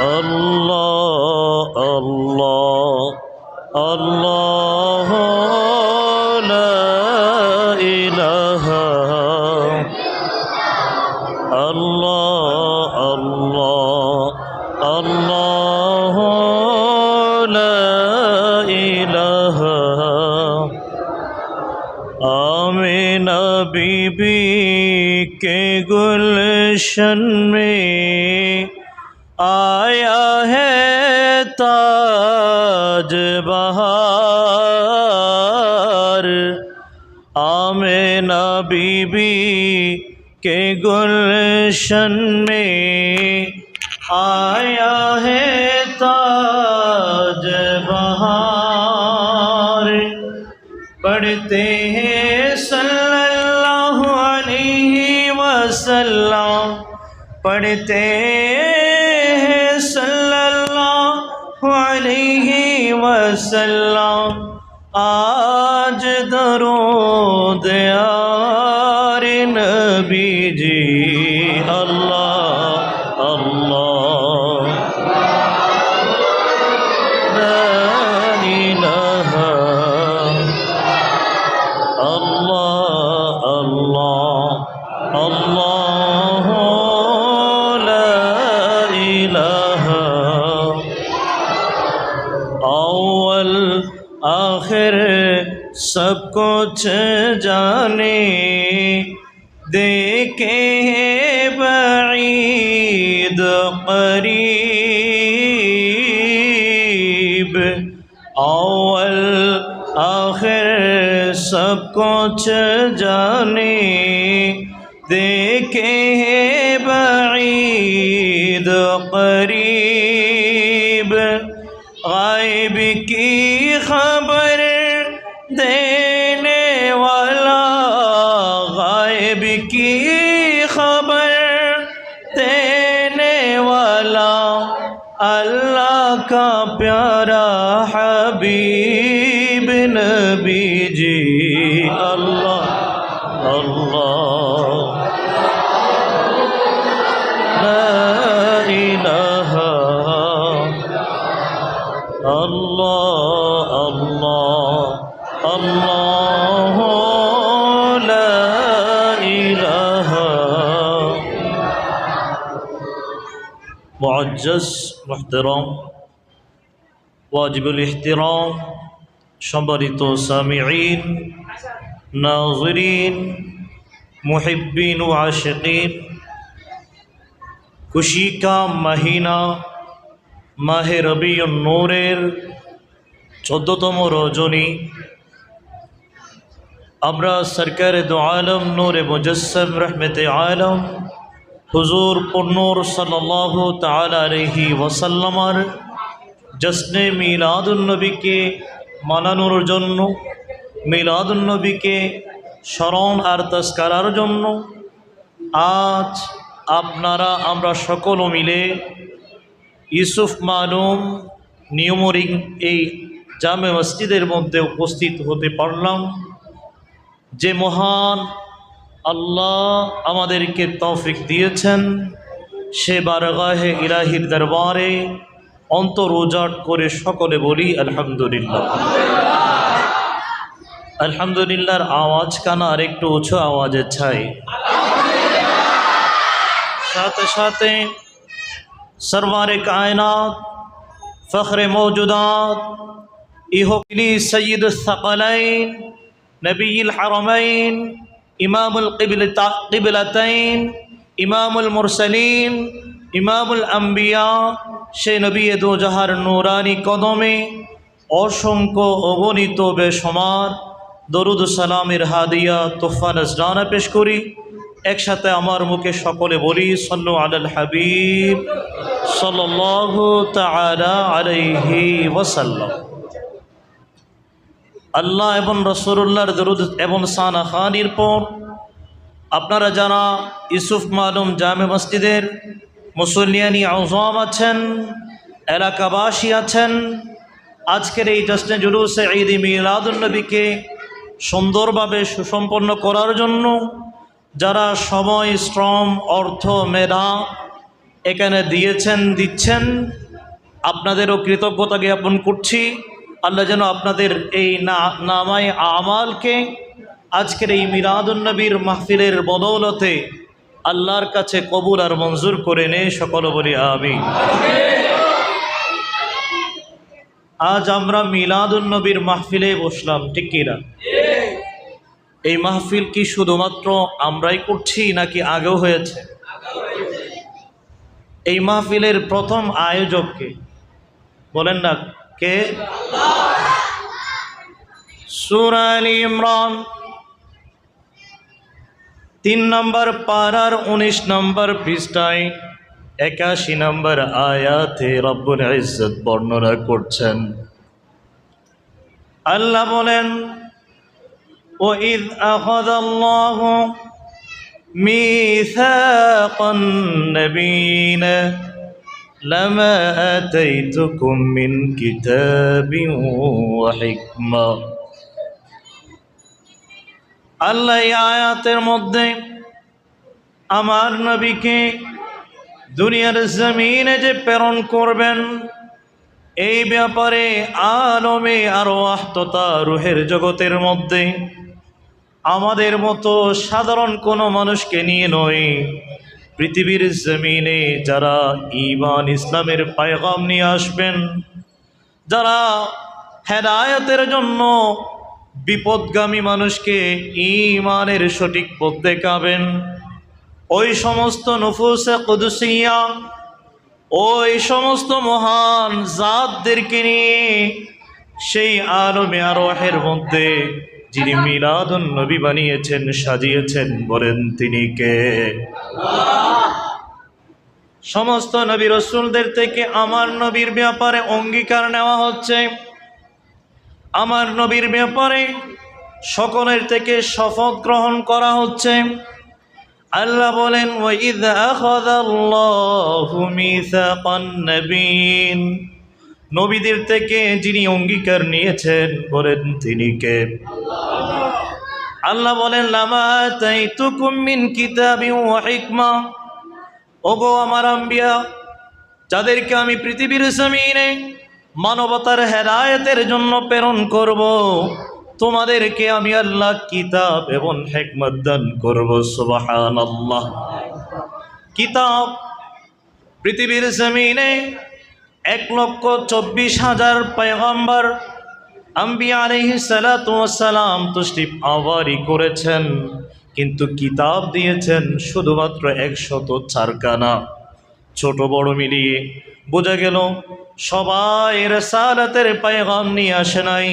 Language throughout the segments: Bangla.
الله الله الله لا إله الله الله الله لا إله آمين بيبي کے گلشن میں آمین بی بی کے گلشن میں آیا ہے تاج بہار۔ پڑھتے ہیں صلی اللہ علیہ وسلم۔ پڑھتے ہیں صلی اللہ علیہ وسلم۔ آ کچھ جانے۔ دیکھے بعید قریب۔ اول آخر سب کچھ جانے۔ دیکھے بعید قریب۔ الله الله الله لا إله معجز محترم واجب الاحترام সম্মানিত সামিঈন নাজরিন মুহিব্বিন ও আশিকিন খুশি কা মাহিনা মাহে রবি নূরের চোদ্দতম রজনী। আমরা সরকার দো আলম নূরে মুজস্সম রহমতে আলম, হুজুর পন্নুর সাল্লাহ তালা আলহি ওয়াসাল্লামার জশ্নে মিলাদুলনবীকে মানানোর জন্য মিলাদুলনবীকে স্মরণ আর তস্কারার জন্য। আজ আপনারা, আমরা সকল মিলে ইউসুফ মালুম নিয়মরিং এই জামে মসজিদের মধ্যে উপস্থিত হতে পারলাম। যে মহান আল্লাহ আমাদেরকে তৌফিক দিয়েছেন, সে বারগাহে ইলাহির দরবারে অন্তর উজাট করে সকলে বলি, আলহামদুলিল্লাহ। আলহামদুলিল্লাহর আওয়াজ কানা আর একটু উঁচু আওয়াজে ছাই। সাথে সাথে سرمار کائنات، فخر موجودات احو علی سعید الفقلئین نبی الحرمین، امام القبلتین امام المرسلین، امام الانبیاء، شے نبی دو جہر نورانی قدوم اوشن کو اغنی تو بے شمار، درود سلامی رہا دیا تفہ نزدان پشکوری একসাথে আমার মুখে সকলে বলি, সল্লু আলাল হাবিব ওয়াসাল্লাম। আল্লাহ এবং রসুল্লাহর দরুদ এবং সানা খানির পর আপনারা যারা ইউসুফ মালুম জামে মসজিদের মুসলিয়ানি আজম আছেন, এলাকাবাসী আছেন, আজকের এই জশ্নে জুলুসে ঈদ মিলাদুলনবীকে সুন্দরভাবে সুসম্পন্ন করার জন্য যারা সময়, শ্রম, অর্থ, মেধা এখানে দিয়েছেন, দিচ্ছেন, আপনাদেরও কৃতজ্ঞতা জ্ঞাপন করছি। আল্লাহ যেন আপনাদের এই না, নামায় আমালকে আজকের এই মিরাদুন্নবীর মাহফিলের বদৌলতে আল্লাহর কাছে কবুল আর মঞ্জুর করে নে সকল বলি আমি আজ আমরা মিলাদুন্নবীর মাহফিলে বসলাম, ঠিক কিনা এই মাহফিল কি শুধুমাত্র আমরাই করছি নাকি আগেও হয়েছে? এই মাহফিলের প্রথম আয়োজককে বলেন না, কে? সুরালি ইমরান। তিন নম্বর পারার উনিশ নম্বর পৃষ্ঠায় একাশি নম্বর আয়াতে রব্বুল ইজ্জত বর্ণনা করছেন। আল্লাহ বলেন وإذ أخذ الله ميثاق النبيين لما آتيتكم من كتاب وحكمة আল্লাহ এই আয়াতের মধ্যে আমার নবীকে দুনিয়ার জমিনে যে প্রেরণ করবেন এই ব্যাপারে আলমে আরো আহততা রুহের জগতের মধ্যে আমাদের মতো সাধারণ কোনো মানুষকে নিয়ে নয়। পৃথিবীর জমিনে যারা ইমান ইসলামের পায়গাম নিয়ে আসবেন, যারা হেদায়তের জন্য বিপদগামী মানুষকে ইমানের সঠিক পথ দেখাবেন, ওই সমস্ত নফুসে কুদুসিয়া, ওই সমস্ত মহান জাতদেরকে নিয়ে সেই আলমে আরোহের মধ্যে যিনি মিলাদুন নবী বানিয়েছেন সাজিয়েছেন বলেন তিনি কে? সমস্ত নবী রসুলদের থেকে আমার নবীর ব্যাপারে অঙ্গীকার নেওয়া হচ্ছে। আমার নবীর ব্যাপারে সকলের থেকে শপথ গ্রহণ করা হচ্ছে। আল্লাহ বলেন ওয়াইদ আখাযাল্লাহু মিসাকান নবীন নবীদের থেকে যিনি অঙ্গীকার নিয়েছেন বলেন তিনি কে? আল্লাহ বলেন, লামা তাইতুকুম মিন কিতাবিন ওয়া হিকমা। ওগো আমার আম্বিয়া, যাদেরকে আমি পৃথিবীর জমিনে মানবতার হেদায়েতের জন্য প্রেরণ করব, তোমাদেরকে আমি আল্লাহ কিতাব এবং হেকমত দান করব সুবাহান আল্লাহ কিতাব পৃথিবীর জমিনে এক লক্ষ চব্বিশ হাজার পয়গম্বর আম্বিয়া আলহি সালাম তুষ্টিপ আবারই করেছেন, কিন্তু কিতাব দিয়েছেন শুধুমাত্র একশত চারকানা ছোট বড় মিলিয়ে বোঝা গেল, সবাই রেসালাতের পায়গাম নিয়ে আসে নাই,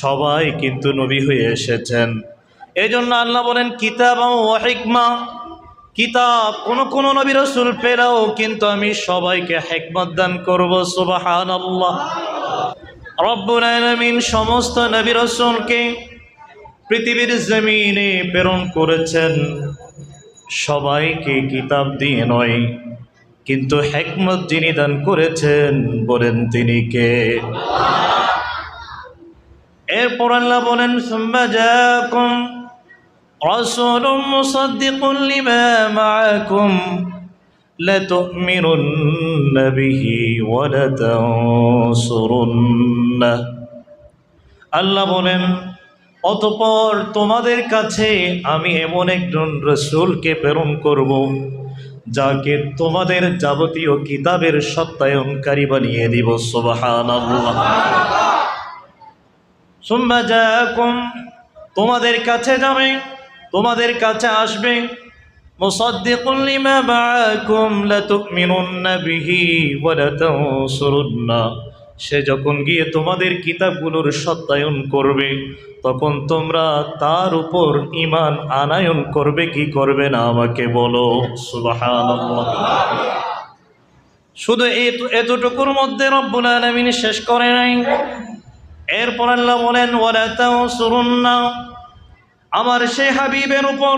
সবাই কিন্তু নবী হয়ে এসেছেন। এই জন্য আল্লাহ বলেন, কিতাব ও হিকমা কিতাব, কোন কোন নবী রসুল পেলেও কিন্তু আমি সবাইকে হেকমত দান করব সুবাহান আল্লাহ রব্বুল আলমিন সমস্ত নবী রসুলকে পৃথিবীর জমিনে প্রেরণ করেছেন। সবাইকে কিতাব দিয়ে নয়, কিন্তু হেকমত যিনি দান করেছেন, বলেন তিনি কে? এরপর আল্লাহ বলেন, সুম্মা জাকুম رسول مصدق لما معكم لتؤمنن به ولتنصرنه আল্লাহ বলেন অতপর তোমাদের কাছে আমি এমন একজন রসুলকে প্রেরণ করব যাকে তোমাদের যাবতীয় কিতাবের সত্যায়নকারী বানিয়ে দিব সোবাহান সুম্মা জাকুম তোমাদের কাছে যাবে তোমাদের কাছে আসবে। সে যখন গিয়ে তোমাদের কিতাবগুলোর সত্যায়ন করবে, তখন তোমরা তার উপর ইমান আনায়ন করবে, কি করবে না আমাকে বলো? শুধু এত- এতটুকুর মধ্যে রব্বুল আলামিন শেষ করে নাই। এরপর আল্লাহ বলেন ওয়ালা তানসুরুন্না আমার সে হাবিবের উপর,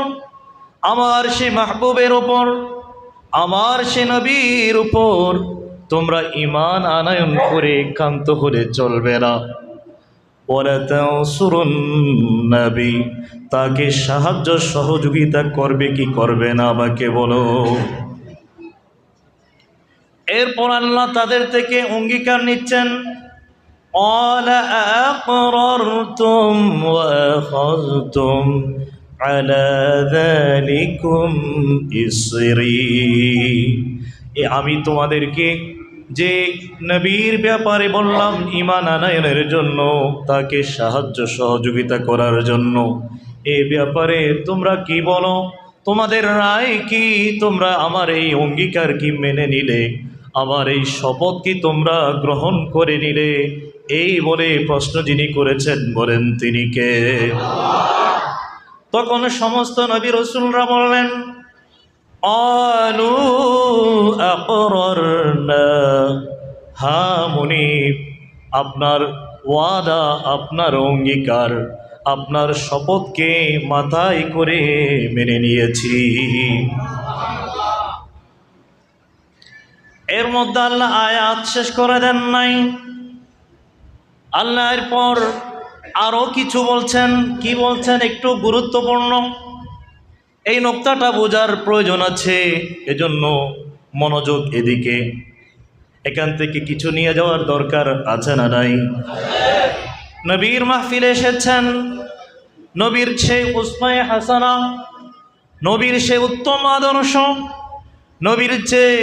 আমার সে মাহবুবের উপর, আমার সে নবীর উপর তোমরা ইমান আনায়ন করে কান্ত হলে চলবে না। তানসুরুন্নাবি, তাকে সাহায্য সহযোগিতা করবে কি করবে না আমাকে বলো। এরপর আল্লাহ তাদের থেকে অঙ্গীকার নিচ্ছেন। قال أقررتم وأخذتم على ذلكم إصري এ আমি তোমাদেরকে যে নবীর ব্যাপারে বললাম ইমান আনায়নের জন্য তাকে সাহায্য সহযোগিতা করার জন্য এ ব্যাপারে তোমরা কি বলো তোমাদের রায় কি তোমরা আমার এই অঙ্গীকার কি মেনে নিলে আমার এই শপথ কি তোমরা গ্রহণ করে নিলে এই বলে প্রশ্ন যিনি করেছেন বলেন তিনি কে? তখন সমস্ত নবী রসুলরা বললেন আকররনা, হা মুনিব, আপনার ওয়াদা, আপনার অঙ্গীকার, আপনার শপথকে মাথায় করে মেনে নিয়েছি। এর মধ্যে আল্লাহ আয়াত শেষ করে দেন নাই। আল্লাহ পর আরও কিছু বলছেন, কি বলছেন একটু গুরুত্বপূর্ণ? এই নোক্তাটা বোঝার প্রয়োজন আছে, এজন্য মনোযোগ এদিকে। এখান থেকে কিছু নিয়ে যাওয়ার দরকার আছে না নাই? নবীর মাহফিলে এসেছেন, নবীর সে উসমায় হাসানা, নবীর সে উত্তম আদর্শ, নবীর চেয়ে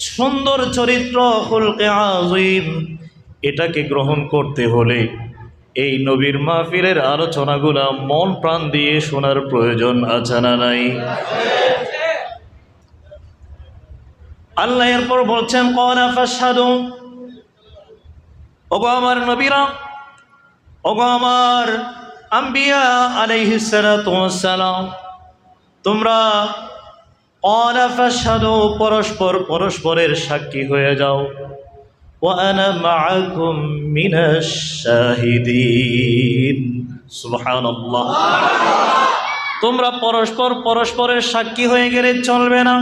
সুন্দর চরিত্র হুলকে আজিম এটাকে গ্রহণ করতে হলে এই নবীর মাহফিলের আলোচনাগুলা মন প্রাণ দিয়ে শোনার প্রয়োজন আছে না নাই? আল্লাহ এরপর বলছেন কনা ফাসাদু ওগো আমার নবীরা, ওগো আমার আম্বিয়া আলাইহিসালাম তোমরা কনা ফাসাদু পরস্পর পরস্পরের সাক্ষী হয়ে যাও। ওয়ানা মাআকুম তোমরা পরস্পর পরস্পরের সাক্ষী হয়ে গেলে চলবে না।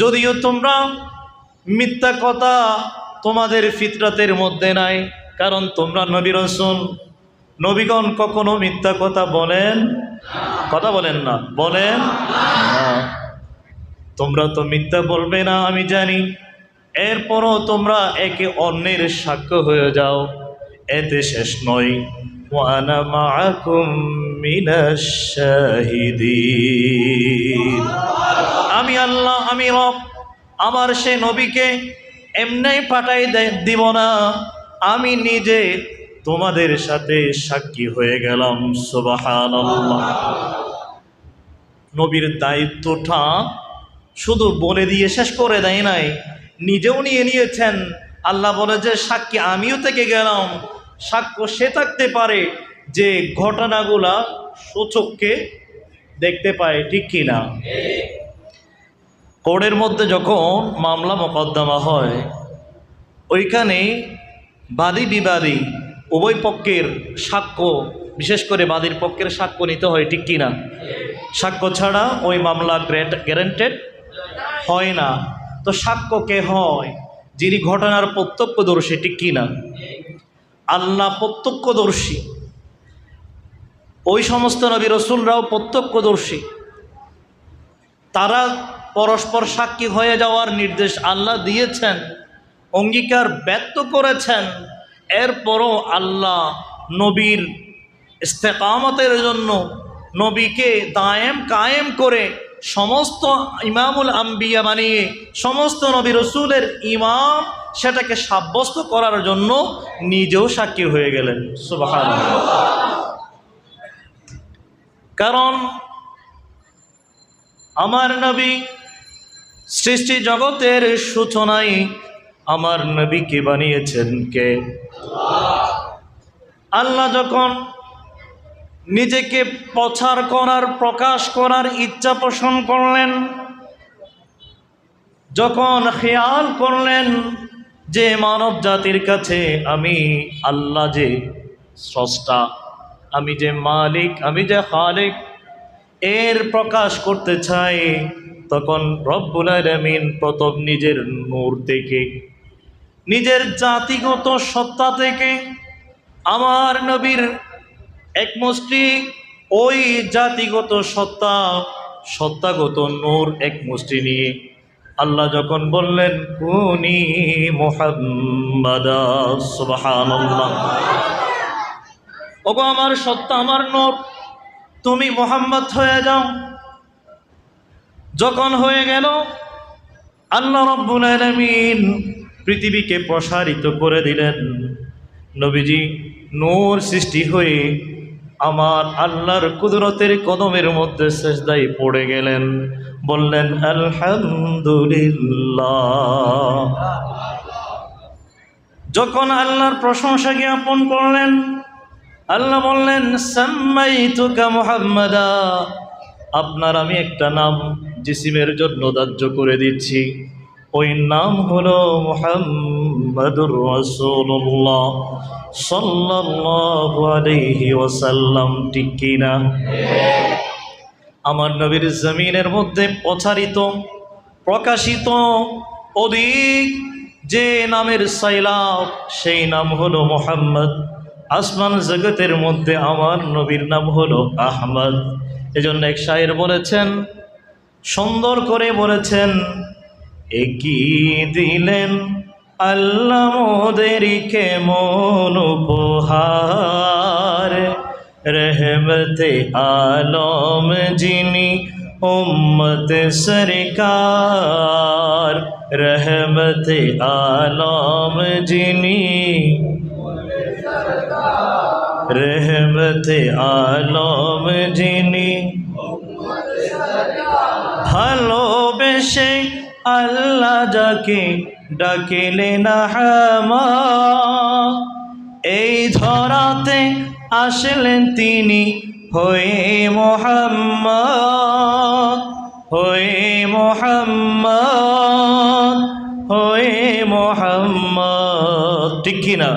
যদিও তোমরা মিথ্যা কথা তোমাদের ফিতরাতের মধ্যে নাই, কারণ তোমরা নবীর রসুন নবীগণ কখনো মিথ্যা কথা বলেন কথা বলেন না, বলেন তোমরা তো মিথ্যা বলবে না, আমি জানি। এরপরও তোমরা একে অন্যের সাক্ষ্য হয়ে যাও। এতে শেষ নয়। আমি আল্লাহ, আমি রব। আমার সে নবীকে এমনি পাঠাই দিব না। আমি নিজে তোমাদের সাথে সাক্ষী হয়ে গেলাম, সুবহানাল্লাহ। নবীর দায়িত্বটা শুধু বলে দিয়ে শেষ করে দেয় নাই। নিজেও নিয়ে নিয়েছেন। আল্লাহ বলে যে, সাক্ষী আমিও থেকে গেলাম। সাক্ষ্য সে থাকতে পারে যে ঘটনাগুলা সূচককে দেখতে পায়, ঠিক কি না? কোর্টের মধ্যে যখন মামলা মোকদ্দমা হয়, ওইখানে বাদী বিবাদী উভয় পক্ষের সাক্ষ্য, বিশেষ করে বাদীর পক্ষের সাক্ষ্য নিতে হয়, ঠিক কি না? সাক্ষ্য ছাড়া ওই মামলা গ্যারেন্টেড হয় না। তো সাক্ষ্য কে হয়? যিনি ঘটনার প্রত্যক্ষদর্শী, ঠিক কি না? আল্লাহ প্রত্যক্ষদর্শী। ওই সমস্ত নবী রসুলরাও প্রত্যক্ষদর্শী। তারা পরস্পর সাক্ষী হয়ে যাওয়ার নির্দেশ আল্লাহ দিয়েছেন, অঙ্গীকার ব্যক্ত করেছেন। এরপরও আল্লাহ নবীর ইস্তেকামতের জন্য নবীকে দায়েম কায়েম করে সমস্ত ইমামুল আম্বিয়া বানিয়ে সমস্ত নবী রসুলের ইমাম সেটাকে সাব্যস্ত করার জন্য নিজেও সাক্ষী হয়ে গেলেন। কারণ আমার নবী সৃষ্টি জগতের সূচনায় আমার নবীকে বানিয়েছেন কে? আল্লাহ যখন নিজেকে প্রচার করার, প্রকাশ করার ইচ্ছা পোষণ করলেন। যখন খেয়াল করলেন যে মানব জাতির কাছে আমি আল্লাহ যে স্রষ্টা, আমি যে মালিক, আমি যে খালিক, এর প্রকাশ করতে চাই, তখন রব্বুল আলমিন প্রথম নিজের নূর থেকে নিজের জাতিগত সত্তা থেকে আমার নবীর এক মুষ্টি, ওই জাতিগত সত্তা, সত্তাগত নূর এক মুষ্টি নিয়ে। আল্লাহ যখন বললেন কুনি ওগো, আমার সত্তা, আমার নূর, তুমি মোহাম্মদ হয়ে যাও। যখন হয়ে গেল, আল্লাহ রব্বুল আলামিন পৃথিবীকে প্রসারিত করে দিলেন। নবীজি, নূর সৃষ্টি হয়ে আমার আল্লাহর কুদরতের কদমের মধ্যে শেষদাই পড়ে গেলেন। বললেন, আলহামদুলিল্লাহ। যখন আল্লাহর প্রশংসা জ্ঞাপন করলেন, আল্লাহ বললেন মোহাম্মদা। আপনার আমি একটা নাম জিসিমের জন্য ধার্য করে দিচ্ছি। ওই নাম হলো মোহাম্মদুর রসুল্লাহ সাল্লাল্লাহু আলাইহি ওয়াসাল্লাম, ঠিক আমার নবীর জমিনের মধ্যে প্রচারিত, প্রকাশিত অধিক যে নামের সাইলাব, সেই নাম হলো মোহাম্মদ। আসমান জগতের মধ্যে আমার নবীর নাম হলো আহমদ। এজন্য এক শায়ের বলেছেন, সুন্দর করে বলেছেন একই দিলেন আল্লাহ মোদেরকে মন উপহার। রহমতে আলম যিনি উম্মত সরকার। রহমতে আলম যিনি রহমতে আলম যিনি ভালোবেসে আল্লাহ যাকে ডাকিলেন হামা। এই ধরাতে আসলেন তিনি হয়ে মোহাম্মদ হয়ে মোহাম্মদ হয়ে মোহাম্মদ। ঠিক কিনা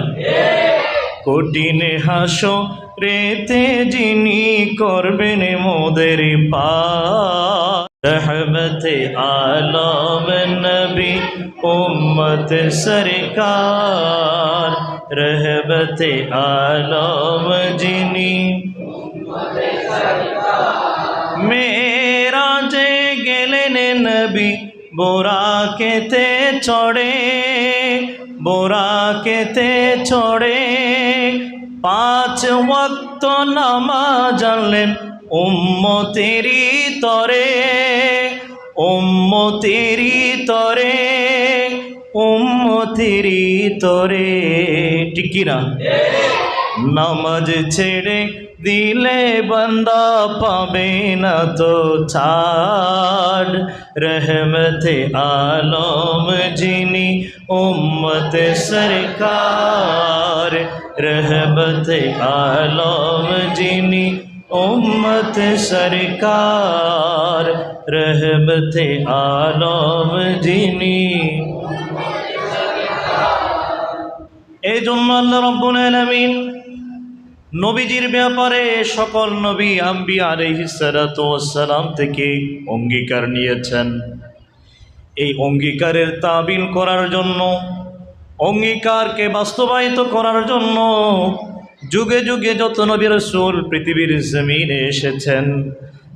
কঠিন হাসো রেতে যিনি করবেন মোদের পা রহমতে আলম নবী উম্মত সরকার রহমতে আলম যিনি মেরা যে গেলেন নবী বোরা কেতে চড়ে বোরা কেতে চড়ে পাঁচ ওয়াক্ত নামাজ জানলেন উম্মতেরি তরে উম্মতেরি তরে উম্মতেরি তরে ঠিক কি না? নামাজ ছেড়ে দিলে বান্দা পাবে না তো ছাড়। রহমতে আলম যিনি উম্মত সরকার। রহমতে আলম যিনি উম্মত সরকার রহমতে আলম যিনি এই জন্য আল্লাহ রব্বুল আলামিন নবীজির ব্যাপারে সকল নবী আম্বি আলহিসালাম থেকে অঙ্গীকার নিয়েছেন। এই অঙ্গীকারের তাবিল করার জন্য, অঙ্গীকারকে বাস্তবায়িত করার জন্য যুগে যুগে যত নবী রসুল পৃথিবীর জমিনে এসেছেন,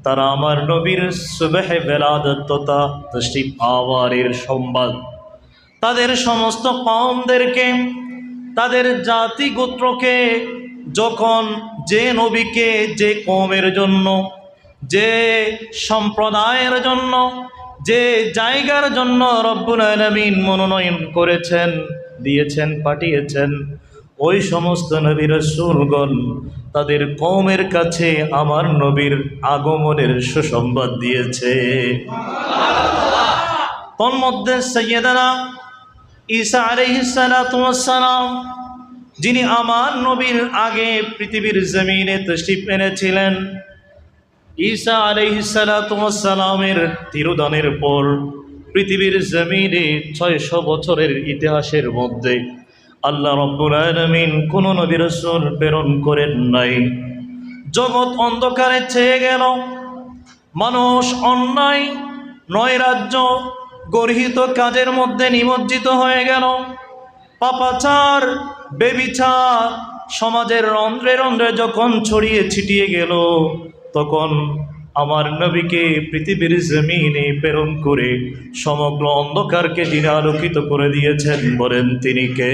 তারা আমার নবীর সুবেহে বেলাদত তথা তশরিফ আওয়ারের সংবাদ তাদের সমস্ত কওমদেরকে, তাদের জাতি গোত্রকে, যখন যে নবীকে, যে কমের জন্য, যে সম্প্রদায়ের জন্য, যে জায়গার জন্য রব্বুল আলমিন মনোনয়ন করেছেন, দিয়েছেন, পাঠিয়েছেন ওই সমস্ত নবীর সুরগণ তাদের কমের কাছে আমার নবীর আগমনের সুসংবাদ দিয়েছে। তন্মধ্যে সৈয়দানা ঈসা আলহিসালাম যিনি আমার নবীর আগে পৃথিবীর জমিনে তশরিফ এনেছিলেন, ঈসা আলহিসালামের তিরোদানের পর পৃথিবীর জমিনে ছয়শো বছরের ইতিহাসের মধ্যে আল্লাহ রব্বুল আলমিন কোন নবী রসুল প্রেরণ করেন নাই। জগৎ অন্ধকারে ছেয়ে গেল। মানুষ অন্যায় নয় রাজ্য গর্হিত কাজের মধ্যে নিমজ্জিত হয়ে গেল। পাপাচার, বেবিচার, সমাজের রন্ধ্রে রন্ধ্রে যখন ছড়িয়ে ছিটিয়ে গেল, তখন আমার নবীকে পৃথিবীর জমিনে প্রেরণ করে সমগ্র অন্ধকারকে যিনি আলোকিত করে দিয়েছেন বলেন তিনি কে?